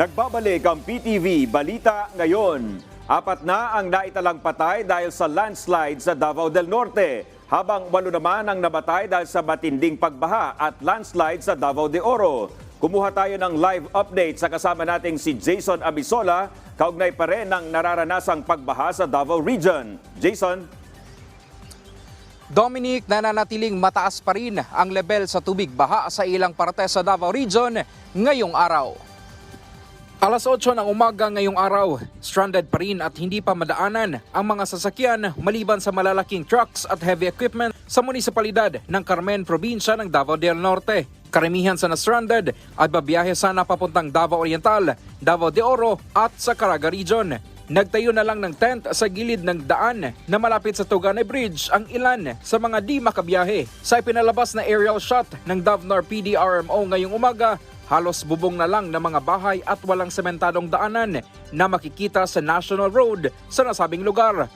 Nagbabalik ang PTV Balita ngayon. Apat na ang naitalang patay dahil sa landslide sa Davao del Norte, habang walo naman ang nabatay dahil sa matinding pagbaha at landslide sa Davao de Oro. Kumuha tayo ng live update sa kasama nating si Jason Abisola, kaugnay pa rin ng nararanasang pagbaha sa Davao Region. Jason? Dominic, nananatiling mataas pa rin ang level sa tubig baha sa ilang parte sa Davao Region ngayong araw. Alas 8 ng umaga ngayong araw, stranded pa rin at hindi pa madaanan ang mga sasakyan maliban sa malalaking trucks at heavy equipment sa munisipalidad ng Carmen, probinsya ng Davao del Norte. Karamihan sa na-stranded ay babiyahe sana papuntang Davao Oriental, Davao de Oro at sa Caraga Region. Nagtayo na lang ng tent sa gilid ng daan na malapit sa Tugane Bridge ang ilan sa mga di makabiyahe. Sa ipinalabas na aerial shot ng Davnor PDRMO ngayong umaga, halos bubong na lang ng mga bahay at walang sementadong daanan na makikita sa National Road sa nasabing lugar.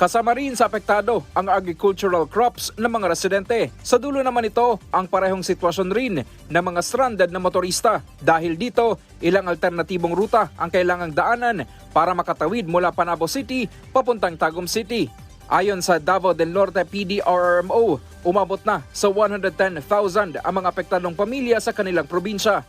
Kasama rin sa apektado ang agricultural crops ng mga residente. Sa dulo naman ito ang parehong sitwasyon rin ng mga stranded na motorista. Dahil dito, ilang alternatibong ruta ang kailangang daanan para makatawid mula Panabo City papuntang Tagum City. Ayon sa Davao del Norte PDRMO, umabot na sa 110,000 ang mga apektadong pamilya sa kanilang probinsya.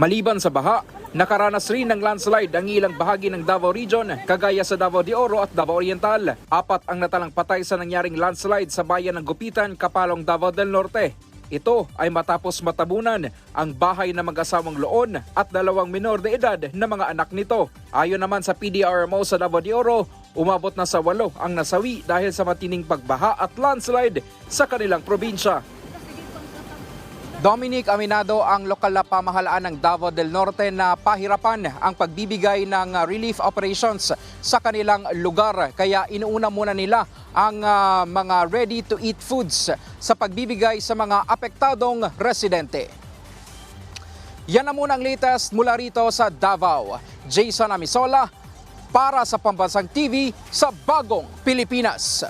Maliban sa baha, nakaranas rin ng landslide ang ilang bahagi ng Davao Region, kagaya sa Davao de Oro at Davao Oriental. Apat ang natalang patay sa nangyaring landslide sa bayan ng Gupitan, Kapalong, Davao del Norte. Ito ay matapos matabunan ang bahay ng mag-asawang loon at dalawang minor de edad na mga anak nito. Ayon naman sa PDRMO sa Davao de Oro, umabot na sa walo ang nasawi dahil sa matining pagbaha at landslide sa kanilang probinsya. Dominic Aminado ang lokal na pamahalaan ng Davao del Norte na pahirapan ang pagbibigay ng uh, relief operations sa kanilang lugar. Kaya inuuna muna nila ang uh, mga ready-to-eat foods sa pagbibigay sa mga apektadong residente. Yan na muna ang latest mula rito sa Davao. Jason Amisola para sa Pambansang TV sa Bagong Pilipinas.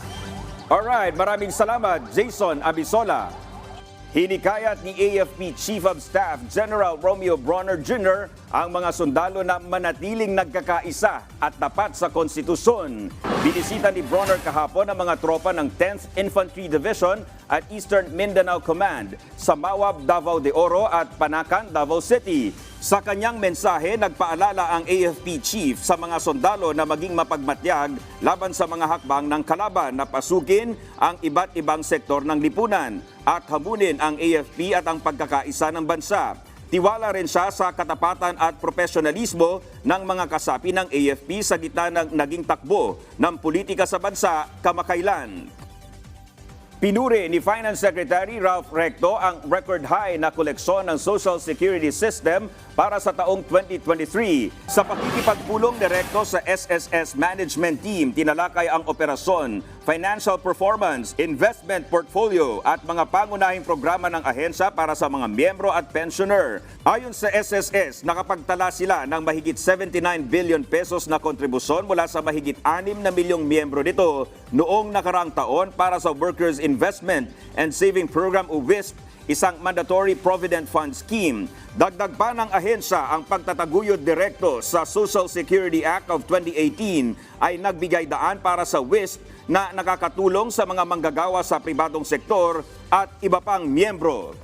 Alright, maraming salamat Jason Abisola. Hinikayat ni AFP Chief of Staff General Romeo Bronner Jr. ang mga sundalo na manatiling nagkakaisa at tapat sa konstitusyon. Binisita ni Bronner kahapon ang mga tropa ng 10th Infantry Division at Eastern Mindanao Command sa Mawab, Davao de Oro at Panacan, Davao City. Sa kanyang mensahe, nagpaalala ang AFP chief sa mga sundalo na maging mapagmatyag laban sa mga hakbang ng kalaban na pasukin ang iba't ibang sektor ng lipunan at hamunin ang AFP at ang pagkakaisa ng bansa. Tiwala rin siya sa katapatan at profesionalismo ng mga kasapi ng AFP sa gitna ng naging takbo ng politika sa bansa kamakailan. Pinuri ni Finance Secretary Ralph Recto ang record high na koleksyon ng Social Security System para sa taong 2023. Sa pakikipagpulong ni Recto sa SSS Management Team, tinalakay ang operasyon, financial performance, investment portfolio at mga pangunahing programa ng ahensya para sa mga miyembro at pensioner. Ayon sa SSS, nakapagtala sila ng mahigit 79 billion pesos na kontribusyon mula sa mahigit 6 na milyong miyembro nito noong nakarang taon para sa Workers Investment and Saving Program o WISP, isang mandatory provident fund scheme. Dagdag pa ng ahensya ang pagtataguyod direkto sa Social Security Act of 2018 ay nagbigay daan para sa WISP na nakakatulong sa mga manggagawa sa pribadong sektor at iba pang miyembro.